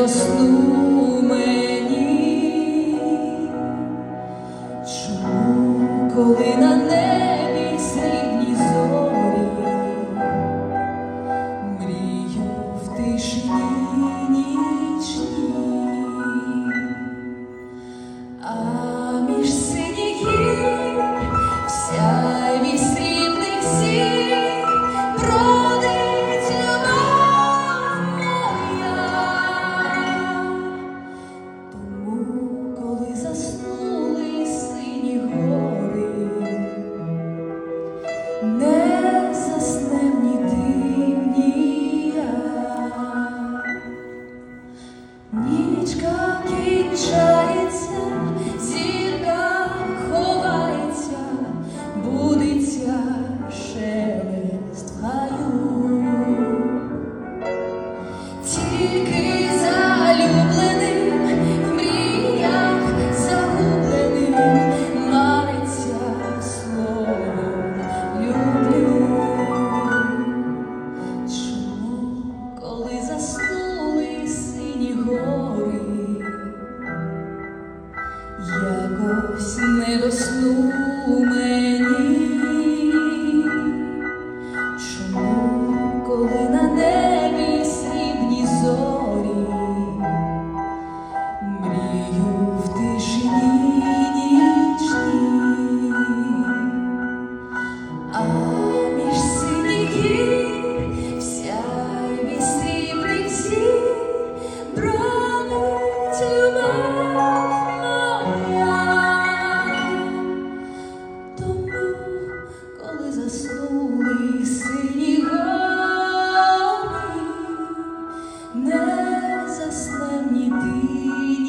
до сну мені, чому, коли на небі срібні зорі, мрію в тишині нічній. Якось не до сну Заснули сині не засне ні ти.